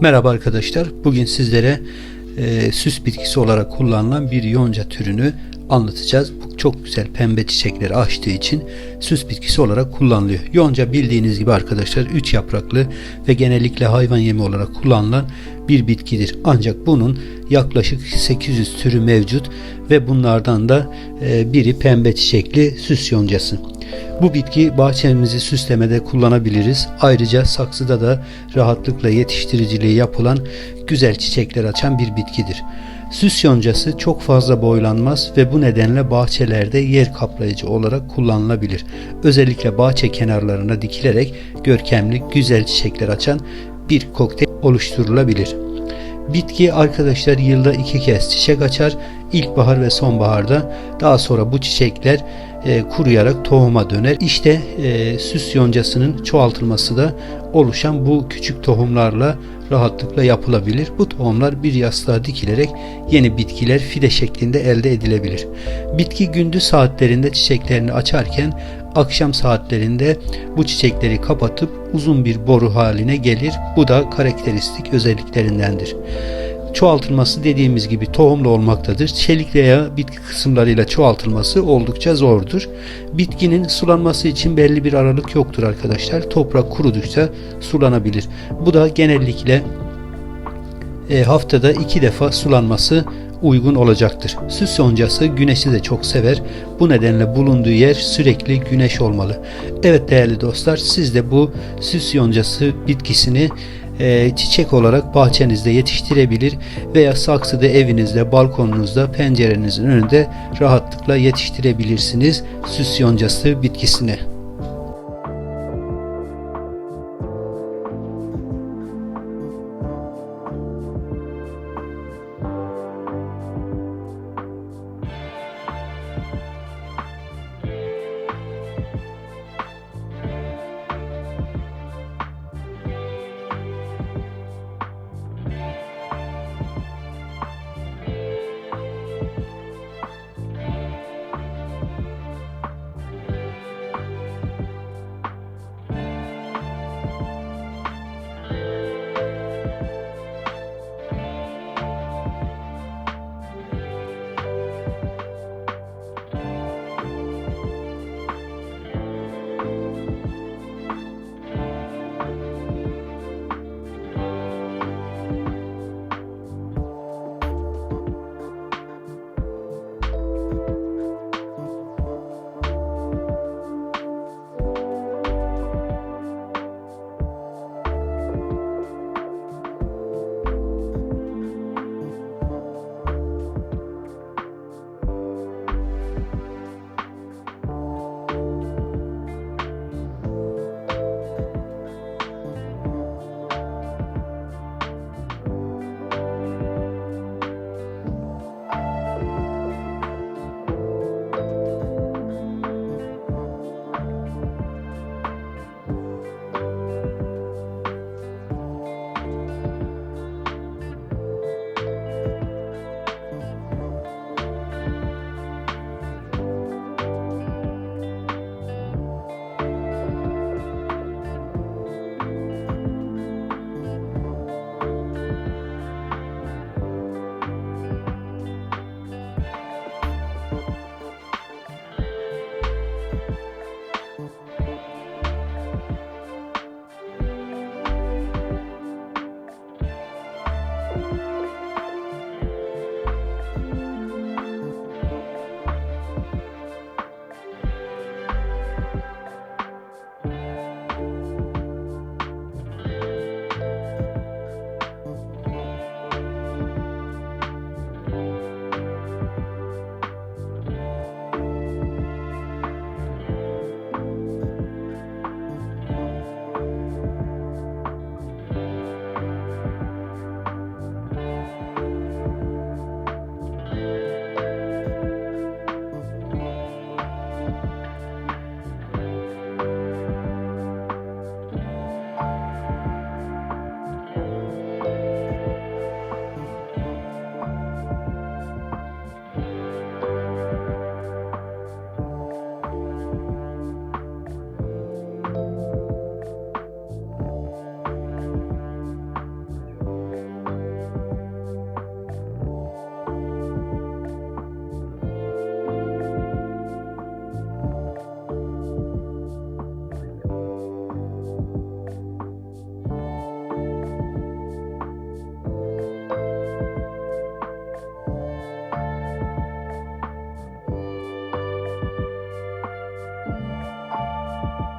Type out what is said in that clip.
Merhaba arkadaşlar. Bugün sizlere e, süs bitkisi olarak kullanılan bir yonca türünü anlatacağız. Bu çok güzel pembe çiçekleri açtığı için süs bitkisi olarak kullanılıyor. Yonca bildiğiniz gibi arkadaşlar 3 yapraklı ve genellikle hayvan yemi olarak kullanılan bir bitkidir. Ancak bunun yaklaşık 800 türü mevcut ve bunlardan da e, biri pembe çiçekli süs yoncası. Bu bitki bahçemizi süslemede kullanabiliriz. Ayrıca saksıda da rahatlıkla yetiştiriciliği yapılan güzel çiçekler açan bir bitkidir. Süs yoncası çok fazla boylanmaz ve bu nedenle bahçelerde yer kaplayıcı olarak kullanılabilir. Özellikle bahçe kenarlarına dikilerek görkemli güzel çiçekler açan bir kokteyl oluşturulabilir. Bitki arkadaşlar yılda iki kez çiçek açar. İlkbahar ve sonbaharda daha sonra bu çiçekler e, kuruyarak tohuma döner. İşte e, süs yoncasının çoğaltılması da oluşan bu küçük tohumlarla rahatlıkla yapılabilir. Bu tohumlar bir yastığa dikilerek yeni bitkiler fide şeklinde elde edilebilir. Bitki gündüz saatlerinde çiçeklerini açarken akşam saatlerinde bu çiçekleri kapatıp uzun bir boru haline gelir. Bu da karakteristik özelliklerindendir. Çoğaltılması dediğimiz gibi tohumlu olmaktadır. Çelik veya bitki kısımlarıyla çoğaltılması oldukça zordur. Bitkinin sulanması için belli bir aralık yoktur arkadaşlar. Toprak kurudukça sulanabilir. Bu da genellikle e, haftada iki defa sulanması uygun olacaktır. Süs yoncası güneşi de çok sever. Bu nedenle bulunduğu yer sürekli güneş olmalı. Evet değerli dostlar siz de bu süs yoncası bitkisini e, çiçek olarak bahçenizde yetiştirebilir veya saksıda evinizde, balkonunuzda, pencerenizin önünde rahatlıkla yetiştirebilirsiniz süs yoncası bitkisini. you